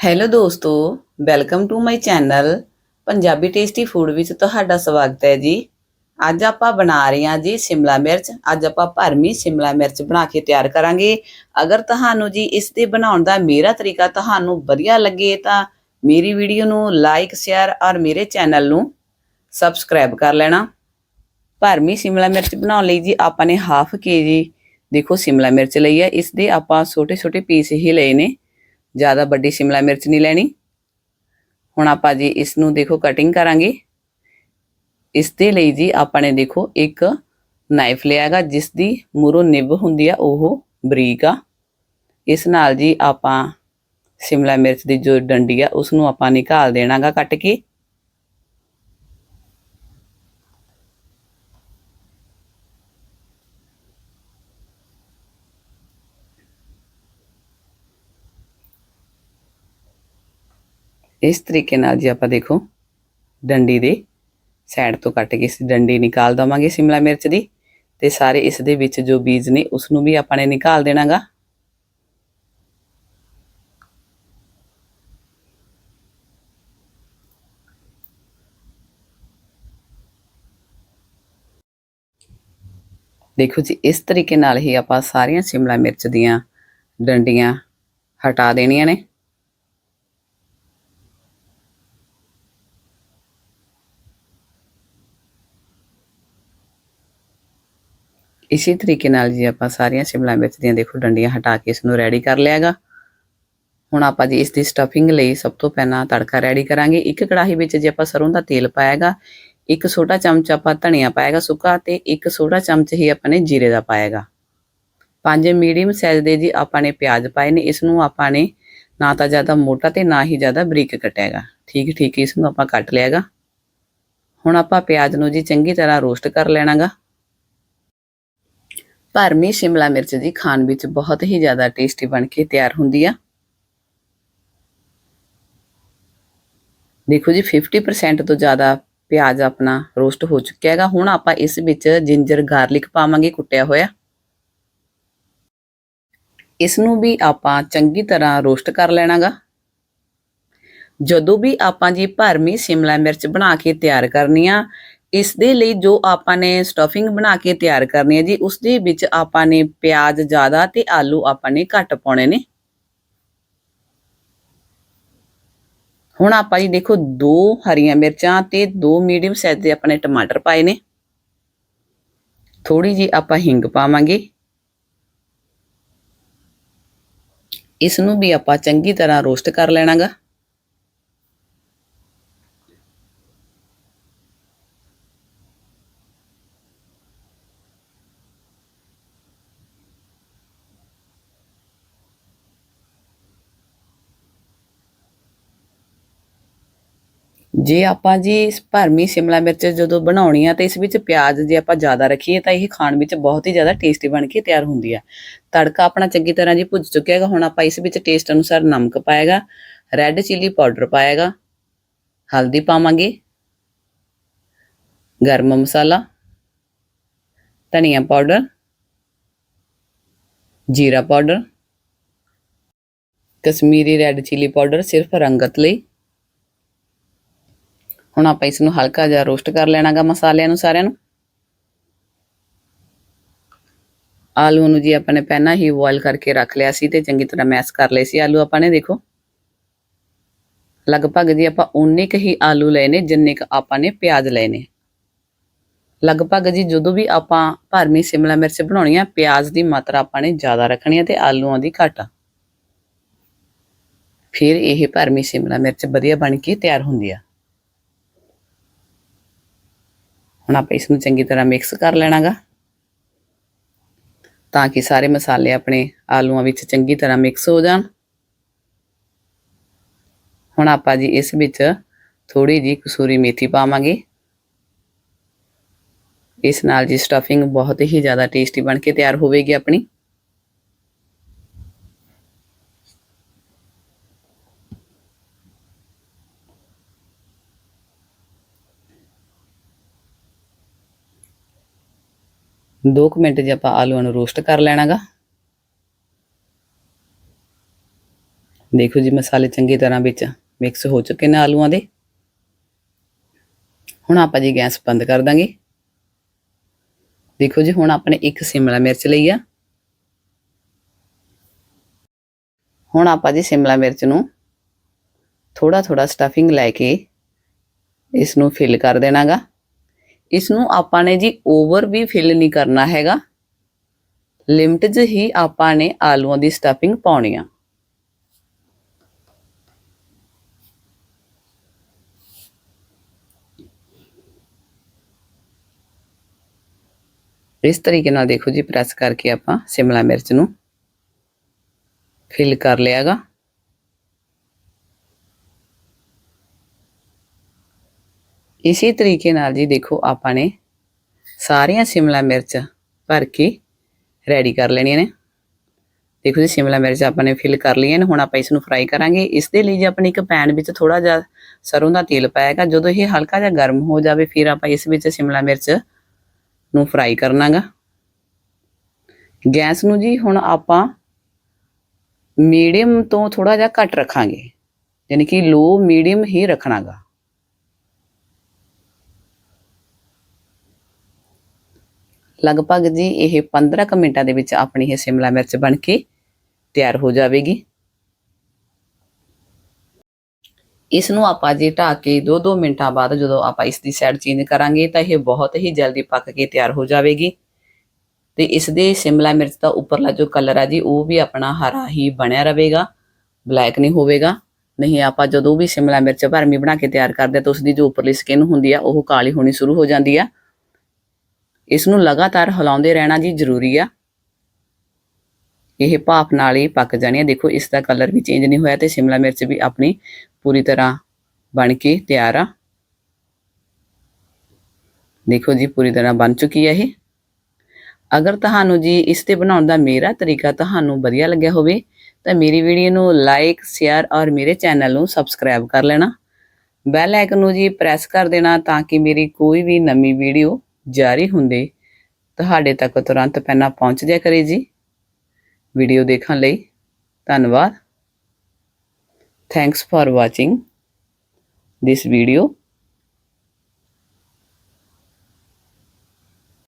Hello ਦੋਸਤੋ welcome to my channel Punjabi tasty food ਵਿੱਚ ਤੁਹਾਡਾ ਸਵਾਗਤ ਹੈ ਜੀ। ਅੱਜ ਆਪਾਂ ਬਣਾ ਰਹੇ ਹਾਂ ਜੀ ਸ਼ਿਮਲਾ ਮਿਰਚ। ਅੱਜ ਆਪਾਂ ਭਰਮੀ ਸ਼ਿਮਲਾ ਮਿਰਚ ਬਣਾ ਕੇ ਤਿਆਰ ਕਰਾਂਗੇ। ਅਗਰ ਤੁਹਾਨੂੰ ਜੀ ਇਸ ਦੇ ਬਣਾਉਣ ਦਾ ਮੇਰਾ ਤਰੀਕਾ ਤੁਹਾਨੂੰ ਵਧੀਆ ਲੱਗੇ ਤਾਂ ਮੇਰੀ ਵੀਡੀਓ ਨੂੰ ਲਾਈਕ ਸ਼ੇਅਰ ਔਰ ਮੇਰੇ ਚੈਨਲ ਨੂੰ ਸਬਸਕ੍ਰਾਈਬ ਕਰ ਲੈਣਾ। ਭਰਮੀ ਸ਼ਿਮਲਾ ਮਿਰਚ ਬਣਾਉਣ ਲਈ ਜੀ ਆਪਾਂ ਨੇ ਹਾਫ ਕੇਜੀ ਦੇਖੋ ਸ਼ਿਮਲਾ ਮਿਰਚ ਲਈ ਹੈ। ਇਸ ਦੇ ਆਪਾਂ ਛੋਟੇ ਛੋਟੇ ਪੀਸ ਹੀ ਲਏ ਨੇ। ਜ਼ਿਆਦਾ ਵੱਡੀ ਸ਼ਿਮਲਾ ਮਿਰਚ ਨਹੀਂ ਲੈਣੀ। ਹੁਣ ਆਪਾਂ ਜੀ ਇਸ ਨੂੰ ਦੇਖੋ ਕਟਿੰਗ ਕਰਾਂਗੇ। ਇਸ ਦੇ ਲਈ ਜੀ ਆਪਾਂ ਨੇ ਦੇਖੋ ਇੱਕ ਨਾਈਫ ਲਿਆਗਾ ਜਿਸ ਦੀ ਮੂਰੋਂ ਨਿਬ ਹੁੰਦੀ ਆ, ਉਹ ਬਰੀਕ ਆ। ਇਸ ਨਾਲ ਜੀ ਆਪਾਂ ਸ਼ਿਮਲਾ ਮਿਰਚ ਦੀ ਜੋ ਡੰਡੀ ਆ ਉਸ ਨੂੰ ਆਪਾਂ ਨਿਕਾਲ ਦੇਣਾਗਾ ਕੱਟ ਕੇ। ਇਸ ਤਰੀਕੇ ਨਾਲ ਜੀ ਆਪਾਂ ਦੇਖੋ, ਡੰਡੀ ਦੇ ਸਾਈਡ ਤੋਂ ਕੱਟ ਕੇ ਇਸ ਡੰਡੀ ਨਿਕਾਲ ਦਵਾਂਗੇ ਸ਼ਿਮਲਾ ਮਿਰਚ ਦੀ ਤੇ ਸਾਰੇ ਇਸ ਦੇ ਵਿੱਚ ਜੋ ਬੀਜ ਨੇ ਉਸ ਨੂੰ ਵੀ ਆਪਾਂ ਨੇ ਨਿਕਾਲ ਦੇਣਾਗਾ। ਦੇਖੋ ਜੀ, ਇਸ ਤਰੀਕੇ ਨਾਲ ਹੀ ਆਪਾਂ ਸਾਰੀਆਂ ਸ਼ਿਮਲਾ ਮਿਰਚ ਦੀਆਂ ਡੰਡੀਆਂ ਹਟਾ ਦੇਣੀਆਂ ਨੇ। ਇਸੇ ਤਰੀਕੇ ਨਾਲ ਜੀ ਆਪਾਂ ਸਾਰੀਆਂ ਸ਼ਿਮਲਾ ਮਿਰਚ ਦੀਆਂ ਦੇਖੋ ਡੰਡੀਆਂ ਹਟਾ ਕੇ ਇਸ ਨੂੰ ਰੈਡੀ ਕਰ ਲਿਆਗਾ। ਹੁਣ ਆਪਾਂ ਜੀ ਇਸ ਦੀ ਸਟਫਿੰਗ ਲਈ ਸਭ ਤੋਂ ਪਹਿਲਾਂ ਤੜਕਾ ਰੈਡੀ ਕਰਾਂਗੇ। ਇੱਕ ਕੜਾਹੀ ਵਿੱਚ ਜੇ ਆਪਾਂ ਸਰੋਂ ਦਾ ਤੇਲ ਪਾਏਗਾ ਇੱਕ ਛੋਟਾ ਚਮਚ ਆਪਾਂ ਧਨੀਆ ਪਾਏਗਾ ਸੁੱਕਾ ਤੇ ਇੱਕ ਛੋਟਾ ਚਮਚ ਹੀ ਆਪਾਂ ਨੇ ਜੀਰੇ ਦਾ ਪਾਏਗਾ ਪੰਜ ਮੀਡੀਅਮ ਸਾਈਜ਼ ਦੇ ਜੀ ਆਪਾਂ ਨੇ ਪਿਆਜ਼ ਪਾਏ ਨੇ ਇਸ ਨੂੰ ਆਪਾਂ ਨੇ ਨਾ ਤਾਂ ਜ਼ਿਆਦਾ ਮੋਟਾ ਤੇ ਨਾ ਹੀ ਜ਼ਿਆਦਾ ਬਰੀਕ ਕਟਿਆਗਾ। ਠੀਕ ਠੀਕ ਇਸ ਨੂੰ ਆਪਾਂ ਕੱਟ ਲਿਆਗਾ। ਹੁਣ ਆਪਾਂ ਪਿਆਜ਼ ਨੂੰ ਜੀ ਚੰਗੀ ਤਰ੍ਹਾਂ ਰੋਸਟ ਕਰ ਲੈਣਾਗਾ। ਭਰਮੀ ਸ਼ਿਮਲਾ ਮਿਰਚ ਜੀ ਖਾਣ ਵਿੱਚ ਬਹੁਤ ਹੀ ਜ਼ਿਆਦਾ ਟੇਸਟੀ ਬਣ ਕੇ ਤਿਆਰ ਹੁੰਦੀ ਆ। ਦੇਖੋ ਜੀ 50% ਤੋਂ ਜ਼ਿਆਦਾ ਪਿਆਜ਼ ਆਪਣਾ ਰੋਸਟ ਹੋ ਚੁੱਕਿਆ ਹੈਗਾ। ਹੁਣ ਆਪਾਂ ਇਸ ਵਿੱਚ ਜਿੰਜਰ ਗਾਰਲਿਕ ਪਾਵਾਂਗੇ, ਕੁੱਟਿਆ ਹੋਇਆ। ਇਸ ਨੂੰ ਵੀ ਆਪਾਂ ਚੰਗੀ ਤਰ੍ਹਾਂ ਰੋਸਟ ਕਰ ਲੈਣਾਗਾ। ਜਦੋਂ ਵੀ ਆਪਾਂ ਜੀ ਭਰਮੀ ਸ਼ਿਮਲਾ ਮਿਰਚ ਬਣਾ ਕੇ ਤਿਆਰ ਕਰਨੀ ਆ ਇਸ ਦੇ ਲਈ ਜੋ ਆਪਾਂ ਨੇ ਸਟਫਿੰਗ ਬਣਾ ਕੇ ਤਿਆਰ ਕਰਨੀ ਹੈ ਜੀ ਉਸ ਦੇ ਵਿੱਚ ਆਪਾਂ ਨੇ ਪਿਆਜ਼ ਜ਼ਿਆਦਾ ਤੇ ਆਲੂ ਆਪਾਂ ਨੇ ਘੱਟ ਪਾਉਣੇ ਨੇ। ਹੁਣ ਆਪਾਂ ਜੀ ਦੇਖੋ ਦੋ ਹਰੀਆਂ ਮਿਰਚਾਂ ਤੇ ਦੋ ਮੀਡੀਅਮ ਸਾਈਜ਼ ਦੇ ਆਪਣੇ ਟਮਾਟਰ ਪਾਏ ਨੇ। ਥੋੜੀ ਜੀ ਆਪਾਂ ਹਿੰਗ ਪਾਵਾਂਗੇ। ਇਸ ਨੂੰ ਵੀ ਆਪਾਂ ਚੰਗੀ ਤਰ੍ਹਾਂ ਰੋਸਟ ਕਰ ਲੈਣਾਗਾ। ਜੇ ਆਪਾਂ ਜੀ ਭਰਮੀ ਸ਼ਿਮਲਾ ਮਿਰਚ ਜਦੋਂ ਬਣਾਉਣੀ ਆ ਤੇ ਇਸ ਵਿੱਚ ਪਿਆਜ਼ ਜੇ ਆਪਾਂ ਜ਼ਿਆਦਾ ਰੱਖੀਏ ਤਾਂ ਇਹ ਖਾਣ ਵਿੱਚ ਬਹੁਤ ਹੀ ਜ਼ਿਆਦਾ ਟੇਸਟੀ ਬਣ ਕੇ ਤਿਆਰ ਹੁੰਦੀ ਆ। ਤੜਕਾ ਆਪਣਾ ਚੰਗੀ ਤਰ੍ਹਾਂ ਜੀ ਭੁੱਜ ਚੁੱਕਿਆ ਹੈਗਾ, ਹੁਣ ਆਪਾਂ ਇਸ ਵਿੱਚ ਟੇਸਟ ਅਨੁਸਾਰ ਨਮਕ ਪਾਏਗਾ ਰੈੱਡ ਚਿੱਲੀ ਪਾਊਡਰ ਪਾਏਗਾ, ਹਲਦੀ ਪਾਵਾਂਗੇ, ਗਰਮ ਮਸਾਲਾ, ਧਨੀਆ ਪਾਊਡਰ ਜੀਰਾ powder Kashmiri red chilli powder ਸਿਰਫ ਰੰਗਤ ਲਈ ਹੁਣ ਆਪਾਂ ਇਸ ਨੂੰ ਹਲਕਾ ਜਿਹਾ ਰੋਸਟ ਕਰ ਲੈਣਾਗਾ ਮਸਾਲਿਆਂ ਨੂੰ ਸਾਰਿਆਂ ਨੂੰ। ਆਲੂ ਨੂੰ ਜੀ ਆਪਾਂ ਨੇ ਪਹਿਲਾਂ ਹੀ ਬੋਇਲ ਕਰਕੇ ਰੱਖ ਲਿਆ ਸੀ ਤੇ ਚੰਗੀ ਤਰ੍ਹਾਂ ਮੈਸ਼ ਕਰ ਲਏ ਸੀ। ਆਲੂ ਆਪਾਂ ਨੇ ਦੇਖੋ, ਲਗਭਗ ਜੀ ਆਪਾਂ ਉਨੇ ਕ ਹੀ ਆਲੂ ਲਏ ਨੇ ਜਿੰਨੇ ਕ ਆਪਾਂ ਨੇ ਪਿਆਜ਼ ਲਏ ਨੇ। ਲਗਭਗ ਜੀ ਜਦੋਂ ਵੀ ਆਪਾਂ ਭਰਮੀ ਸ਼ਿਮਲਾ ਮਿਰਚ ਬਣਾਉਣੀ ਆ, ਪਿਆਜ਼ ਦੀ ਮਾਤਰਾ ਆਪਾਂ ਨੇ ਜ਼ਿਆਦਾ ਰੱਖਣੀ ਹੈ ਤੇ ਆਲੂਆਂ ਦੀ ਘੱਟ ਫਿਰ ਇਹ ਭਰਮੀ ਸ਼ਿਮਲਾ ਮਿਰਚ ਵਧੀਆ ਬਣ ਕੇ ਤਿਆਰ ਹੁੰਦੀ ਆ। ਹੁਣ ਆਪਾਂ ਇਸ ਨੂੰ ਚੰਗੀ ਤਰ੍ਹਾਂ ਮਿਕਸ ਕਰ ਲੈਣਾਗਾ। ਤਾਂ ਕਿ ਸਾਰੇ ਮਸਾਲੇ ਆਪਣੇ ਆਲੂਆਂ ਵਿੱਚ ਚੰਗੀ ਤਰ੍ਹਾਂ ਮਿਕਸ ਹੋ ਜਾਣ। ਹੁਣ ਆਪਾਂ ਜੀ ਇਸ ਵਿੱਚ ਥੋੜੀ ਜੀ ਕਸੂਰੀ ਮੇਥੀ ਪਾਵਾਂਗੇ। ਇਸ ਨਾਲ ਜੀ ਸਟਫਿੰਗ ਬਹੁਤ ਹੀ ਜ਼ਿਆਦਾ ਟੇਸਟੀ ਬਣ ਕੇ ਤਿਆਰ ਹੋਵੇਗੀ ਆਪਣੀ। ਦੋ ਕੁ ਮਿੰਟ ਜੇ ਆਪਾਂ ਆਲੂਆਂ ਨੂੰ ਰੋਸਟ ਕਰ ਲੈਣਾਗਾ। ਦੇਖੋ ਜੀ ਮਸਾਲੇ ਚੰਗੀ ਤਰ੍ਹਾਂ ਵਿੱਚ ਮਿਕਸ ਹੋ ਚੁੱਕੇ ਨੇ ਆਲੂਆਂ ਦੇ। ਹੁਣ ਆਪਾਂ ਜੀ ਗੈਸ ਬੰਦ ਕਰ ਦਾਂਗੇ। ਦੇਖੋ ਜੀ ਹੁਣ ਆਪਣੇ ਇੱਕ ਸਿਮਲਾ ਮਿਰਚ ਲਈ ਆ। ਹੁਣ ਆਪਾਂ ਜੀ ਸਿਮਲਾ ਮਿਰਚ ਨੂੰ ਥੋੜਾ ਥੋੜਾ ਸਟਫਿੰਗ ਲੈ ਕੇ ਇਸ ਨੂੰ ਫਿਲ ਕਰ ਦੇਣਾਗਾ। ਇਸ ਨੂੰ ਆਪਾਂ ਨੇ ਜੀ ਓਵਰ ਵੀ ਫਿਲ ਨਹੀਂ ਕਰਨਾ ਹੈਗਾ। ਲਿਮਟ 'ਚ ਹੀ ਆਪਾਂ ਨੇ ਆਲੂਆਂ ਦੀ ਸਟਫਿੰਗ ਪਾਉਣੀ ਆ। ਇਸ ਤਰੀਕੇ ਨਾਲ ਦੇਖੋ ਜੀ ਪ੍ਰੈਸ ਕਰਕੇ ਆਪਾਂ ਸਿਮਲਾ ਮਿਰਚ ਨੂੰ ਫਿਲ ਕਰ ਲਿਆਗਾ ਇਸੇ ਤਰੀਕੇ ਨਾਲ ਜੀ ਦੇਖੋ ਆਪਾਂ ਨੇ ਸਾਰੀਆਂ ਸਿਮਲਾ ਮਿਰਚ ਭਰ ਕੇ ਰੈਡੀ ਕਰ ਲੈਣੀਆਂ ਨੇ। ਦੇਖੋ ਜੀ ਸਿਮਲਾ ਮਿਰਚ ਆਪਾਂ ਨੇ ਫਿਲ ਕਰ ਲਈਆਂ ਨੇ, ਹੁਣ ਆਪਾਂ ਇਸ ਨੂੰ ਫਰਾਈ ਕਰਾਂਗੇ। ਇਸ ਦੇ ਲਈ ਜੀ ਆਪਣੇ ਇੱਕ ਪੈਨ ਵਿੱਚ ਥੋੜਾ ਜਿਹਾ ਸਰੋਂ ਦਾ ਤੇਲ ਪਾਏਗਾ ਜਦੋਂ ਇਹ ਹਲਕਾ ਜਿਹਾ ਗਰਮ ਹੋ ਜਾਵੇ, ਫਿਰ ਆਪਾਂ ਇਸ ਵਿੱਚ ਸਿਮਲਾ ਮਿਰਚ ਨੂੰ ਫਰਾਈ ਕਰਨਾਗਾ। ਗੈਸ ਨੂੰ ਜੀ ਹੁਣ ਆਪਾਂ ਮੀਡੀਅਮ ਤੋਂ ਥੋੜਾ ਜਿਹਾ ਘੱਟ ਰੱਖਾਂਗੇ। ਯਾਨੀ ਕਿ ਲੋ ਮੀਡੀਅਮ ਹੀ ਰੱਖਣਾਗਾ। ਲਗਭਗ ਜੀ ਇਹ 15 ਕੁ ਮਿੰਟਾਂ ਦੇ ਵਿੱਚ ਆਪਣੀ ਇਹ ਸਿਮਲਾ ਮਿਰਚ ਬਣ ਕੇ ਤਿਆਰ ਹੋ ਜਾਵੇਗੀ। ਇਸ ਨੂੰ ਆਪਾਂ ਜੇ ਢੱਕ ਕੇ 2-2 ਮਿੰਟਾਂ ਬਾਅਦ ਜਦੋਂ ਆਪਾਂ ਇਸ ਦੀ ਸਾਈਡ ਚੇਂਜ ਕਰਾਂਗੇ ਤਾਂ ਇਹ ਬਹੁਤ ਹੀ ਜਲਦੀ ਪੱਕ ਕੇ ਤਿਆਰ ਹੋ ਜਾਵੇਗੀ। ਤੇ ਇਸ ਦੇ ਸਿਮਲਾ ਮਿਰਚ ਦਾ ਉੱਪਰਲਾ ਜੋ ਕਲਰ ਆ ਜੀ, ਉਹ ਵੀ ਆਪਣਾ ਹਰਾ ਹੀ ਬਣਿਆ ਰਹੇਗਾ ਬਲੈਕ ਨਹੀਂ ਹੋਵੇਗਾ। ਨਹੀਂ, ਆਪਾਂ ਜਦੋਂ ਵੀ ਸਿਮਲਾ ਮਿਰਚ ਭਰਮੀ ਬਣਾ ਕੇ ਤਿਆਰ ਕਰਦੇ ਤਾਂ ਉਸ ਦੀ ਜੋ ਉੱਪਰਲੀ ਸਕਿਨ ਹੁੰਦੀ ਆ, ਉਹ ਕਾਲੀ ਹੋਣੀ ਸ਼ੁਰੂ ਹੋ ਜਾਂਦੀ ਆ। ਇਸ ਨੂੰ ਲਗਾਤਾਰ ਹਿਲਾਉਂਦੇ ਰਹਿਣਾ ਜੀ ਜ਼ਰੂਰੀ ਆ। ਇਹ ਭਾਪ ਨਾਲ ਹੀ ਪੱਕ ਜਾਣੀ ਆ। ਦੇਖੋ, ਇਸ ਦਾ ਕਲਰ ਵੀ ਚੇਂਜ ਨਹੀਂ ਹੋਇਆ ਤੇ ਸ਼ਿਮਲਾ ਮਿਰਚ ਵੀ ਆਪਣੀ ਪੂਰੀ ਤਰ੍ਹਾਂ ਬਣ ਕੇ ਤਿਆਰ ਆ। ਦੇਖੋ ਜੀ, ਪੂਰੀ ਤਰ੍ਹਾਂ ਬਣ ਚੁੱਕੀ ਹੈ ਇਹ। ਅਗਰ ਤੁਹਾਨੂੰ ਜੀ ਇਸ ਤੇ ਬਣਾਉਣ ਦਾ ਮੇਰਾ ਤਰੀਕਾ ਤੁਹਾਨੂੰ ਵਧੀਆ ਲੱਗਿਆ ਹੋਵੇ, ਤਾਂ ਮੇਰੀ ਵੀਡੀਓ ਨੂੰ ਲਾਈਕ ਸ਼ੇਅਰ ਔਰ ਮੇਰੇ ਚੈਨਲ ਨੂੰ ਸਬਸਕ੍ਰਾਈਬ ਕਰ ਲੈਣਾ। ਬੈਲ ਆਈਕਨ ਨੂੰ ਜੀ ਪ੍ਰੈਸ ਕਰ ਦੇਣਾ ਤਾਂ ਕਿ ਮੇਰੀ ਕੋਈ ਵੀ ਨਵੀਂ ਵੀਡੀਓ ਜਾਰੀ ਹੁੰਦੇ, ਤੁਹਾਡੇ ਤੱਕ ਤੁਰੰਤ ਪਹਿਲਾਂ ਪਹੁੰਚ ਜਾਇਆ ਕਰੇ ਜੀ। ਵੀਡੀਓ ਦੇਖਣ ਲਈ ਧੰਨਵਾਦ। Thanks for watching this video.